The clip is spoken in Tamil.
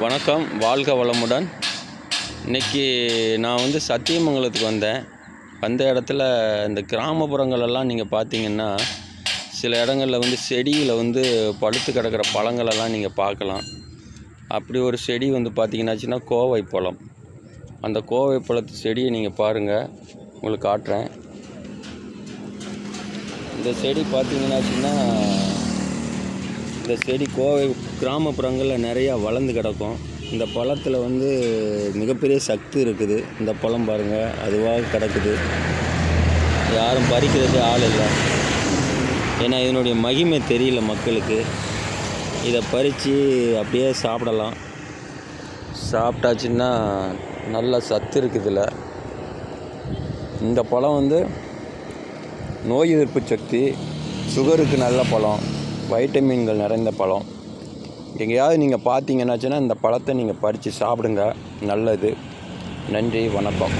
வணக்கம் வாழ்க வளமுடன். இன்னைக்கு நான் வந்து சத்தியமங்கலத்துக்கு வந்தேன். வந்த இடத்துல இந்த கிராமப்புறங்களெல்லாம் நீங்கள் பார்த்தீங்கன்னா சில இடங்களில் வந்து செடியில் வந்து பழுத்து கிடக்கிற பழங்களெல்லாம் நீங்கள் பார்க்கலாம். அப்படி ஒரு செடி வந்து பார்த்தீங்கன்னாச்சுன்னா கோவை பழம். அந்த கோவை பழத்து செடியை நீங்கள் பாருங்கள் உங்களுக்கு காட்டுறேன். இந்த செடி பார்த்தீங்கன்னாச்சுன்னா இந்த செடி கோவை கிராமப்புறங்களில் நிறையா வளர்ந்து கிடக்கும். இந்த பழத்தில் வந்து மிகப்பெரிய சக்தி இருக்குது. இந்த பழம் பாருங்கள் அதுவாக கிடக்குது. யாரும் பறிக்கிறது ஆள் இல்லை. ஏன்னா இதனுடைய மகிமை தெரியல மக்களுக்கு. இதை பறித்து அப்படியே சாப்பிடலாம். சாப்பிட்டாச்சுன்னா நல்ல சத்து இருக்குது இதில். இந்த பழம் வந்து நோய் எதிர்ப்பு சக்தி சுகருக்கு நல்ல பழம். வைட்டமின்கள் நிறைந்த பழம். எங்கேயாவது நீங்கள் பார்த்தீங்கன்னாச்சுன்னா இந்த பழத்தை நீங்கள் பறித்து சாப்பிடுங்க. நல்லது. நன்றி வணக்கம்.